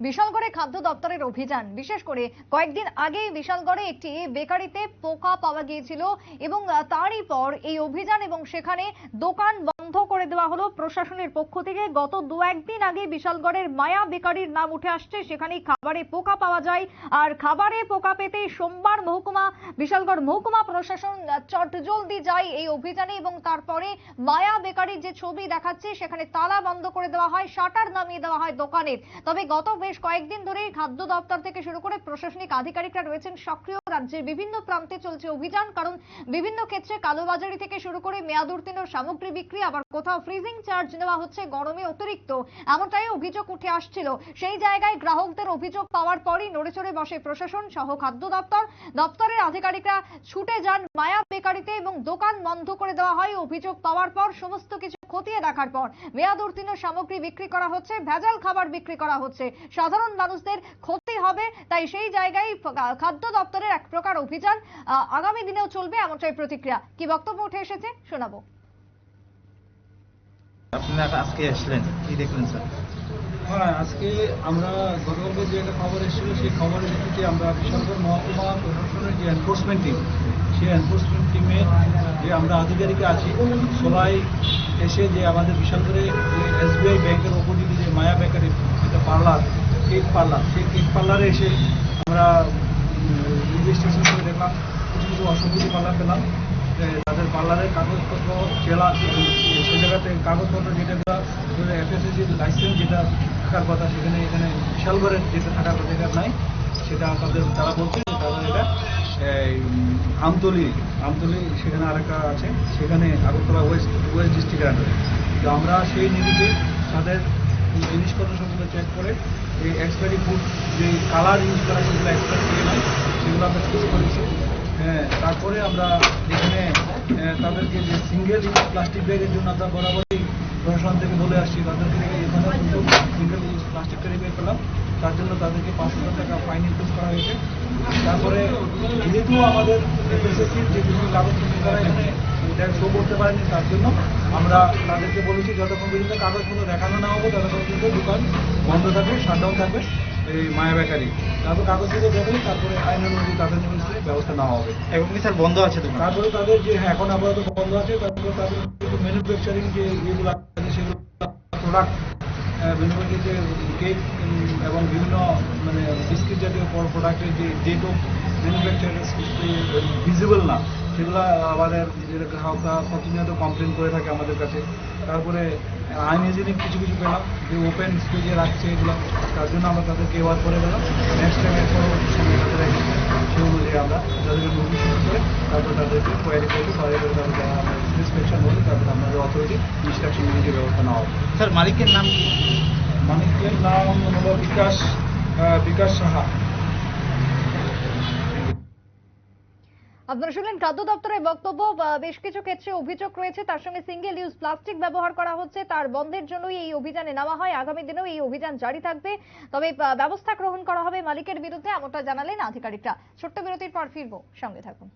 বিশালগড়ে খাদ্য দপ্তরের অভিযান। বিশেষ করে কয়েকদিন আগেই বিশালগড়ে একটি বেকারিতে পোকা পাওয়া গিয়েছিল এবং তারই পর এই অভিযান এবং সেখানে দোকান বন্ধ করে দেওয়া হলো প্রশাসনের পক্ষ থেকে। গত দু, একদিন আগে বিশালগড়ের মায়া বেকারির নাম উঠে আসছে। সেখানে খাবারে পোকা পাওয়া যায়। আর খাবারে পোকা পেতে সোমবার মহকুমা, বিশালগড় মহকুমা প্রশাসন চটজলদি যায় এই অভিযানে এবং তারপরে মায়া বেকারির যে ছবি দেখাচ্ছে, সেখানে তালা বন্ধ করে দেওয়া হয়, শাটার নামিয়ে দেওয়া হয় দোকানের। তবে গত বেশ কয়েকদিন ধরেই খাদ্য দপ্তর থেকে শুরু করে প্রশাসনিক আধিকারিকরা রয়েছেন সক্রিয় রাজ্যের বিভিন্ন প্রান্তে চলছে অভিযান। কারণ বিভিন্ন ক্ষেত্রে কালোবাজারি থেকে শুরু করে মেয়াদ উত্তীর্ণ সামগ্রী বিক্রি, আবার কোথাও ফ্রিজিং চার্জ নেওয়া হচ্ছে গরমে অতিরিক্ত, এমনটাই অভিযোগ উঠে আসছিল। সেই জায়গায় গ্রাহকদের অভিযোগ পাওয়ার পরই নড়েচড়ে বসে প্রশাসন, সহ খাদ্য দপ্তর। দপ্তরের আধিকারিকরা ছুটে যান মায়া বেকারিতে এবং দোকান বন্ধ করে দেওয়া হয়। অভিযোগ পাওয়ার পর সমস্ত কিছু খতিয়ে দেখার পর মেয়াদ উত্তীর্ণ সামগ্রী বিক্রি করা হচ্ছে ভেজাল খাবার বিক্রি করা হচ্ছে। সাধারণ মানুষদের ক্ষতি হবে তাই সেই জায়গায় খাদ্য দপ্তরের এক প্রকার অভিযান আগামী দিনেও চলবে এমনটাই প্রতিক্রিয়া। কি বক্তব্য উঠে এসেছে? শোনাবো। আপনারা আজকে আসলেন কি দেখলেন স্যার? হ্যাঁ আজকে আমরা গতকালকে যে একটা খবর এসেছিল সেই খবরের ভিত্তিতে আমরা বিশালগড় মহকুমা প্রশাসনের যে এনফোর্সমেন্ট টিম সেই এনফোর্সমেন্ট টিমে যে আমরা আধিকারিক আছি সবাই এসে যে আমাদের বিশালগড়ে যে এসবিআই ব্যাংকের অপোজিটে যে মায়া ব্যাংকের একটা পার্লার, কেক পার্লার, সেই কেক পার্লারে এসে আমরা ইনভেস্টিগেশন করে দেখলাম কিছু কিছু অসংগতি পার্লার পেলাম। তাদের পার্লারের কাগজপত্র চেলা সে জায়গাতে কাগজপত্র যেটা এফএসএসি লাইসেন্স যেটা থাকার কথা, সেখানে এখানে বিশালগড়ের যেটা থাকার কথা নাই। সেটা তাদের, তারা বলছে আমতলি আমতলি সেখানে আরেকটা আছে, সেখানে আগরতলা ওয়েস্ট ওয়েস্ট ডিস্ট্রিক্টের আন্ডারে তো আমরা সেই নিরিখে তাদের জিনিসপত্র সবগুলো চেক করে এই এক্সপায়ারি ফুড যে কালার ইউজ করা সেগুলো এক্সপায়ারি নয় সেগুলো আমরা চুজ করেছি। হ্যাঁ তারপরে আমরা এখানে তাদেরকে যে সিঙ্গেল ইউজ প্লাস্টিক ব্যাগের জন্য আমরা বরাবরই প্রশাসন থেকে বলে আসছি, তাদেরকে এখানে single use plastic carry bag পেলাম। তার জন্য তাদেরকে পাঁচশো টাকা ফাইন ইম্পোজ করা হয়েছে। তারপরে যেহেতু আমাদের এফএসএসির যে বিভিন্ন কাগজপত্র তারা এখানে এটা শো করতে পারেনি তার জন্য আমরা তাদেরকে বলেছি যতক্ষণ পর্যন্ত কাগজপত্র দেখানো না হবে ততক্ষণ পর্যন্ত দোকান বন্ধ থাকবে শাটডাউন থাকবে। এই মায়া বেকারি। তারপর কাগজপত্র দেখলে তারপরে আইন অনুযায়ী তাদের নির্দিষ্ট ব্যবস্থা নেওয়া হবে। এবং কি স্যার বন্ধ আছে দোকান? তারপরে তাদের যে হ্যাঁ এখন আপাতত বন্ধ আছে তারপরে তাদের ম্যানুফ্যাকচারিং যে ইয়েগুলো আছে সেগুলো প্রোডাক্ট ম্যানুফ্যাকচারিং যে কেক এবং বিভিন্ন মানে বিস্কিট জাতীয় প্রোডাক্টের যে ডেট অফ ম্যানুফ্যাকচার ভিজিবল না, সেগুলো আমাদের গ্রাহকরা প্রতিনিয়ত কমপ্লেন করে থাকে আমাদের কাছে। তারপরে আনহাইজেনিক কিছু কিছু পেলাম, যে ওপেন স্টেজে রাখছে এগুলো, তার জন্য আমরা তাদেরকে এবার করে দিলাম নেক্সট টাইম এর পরবর্তী সময় তাদের সেই অনুযায়ী আমরা। তাদেরকে নোটিশ করে, তারপর তাদেরকে কোয়ারি করব কোয়ারি করে আমরা ইন্সপেকশন করব তারপর আমাদের অথরিটি ইনস্ট্রাকশন ব্যবস্থা নেওয়া হবে। স্যার, মালিকের নাম মানিকের নাম হলো বিকাশ বিকাশ সাহা। আপনারা শুনলেন খাদ্য দপ্তরের বক্তব্য বেশ কিছু ক্ষেত্রে অভিযোগ রয়েছে, তার সঙ্গে সিঙ্গেল ইউজ প্লাস্টিক ব্যবহার করা হচ্ছে, তার বন্ধের জন্যই এই অভিযানে নেওয়া হয়, আগামী দিনেও এই অভিযান জারি থাকবে। তবে ব্যবস্থা গ্রহণ করা হবে মালিকের বিরুদ্ধে, এমনটা জানালেন আধিকারিকরা। ছোট্ট বিরতির পর ফিরবো, সঙ্গে থাকুন।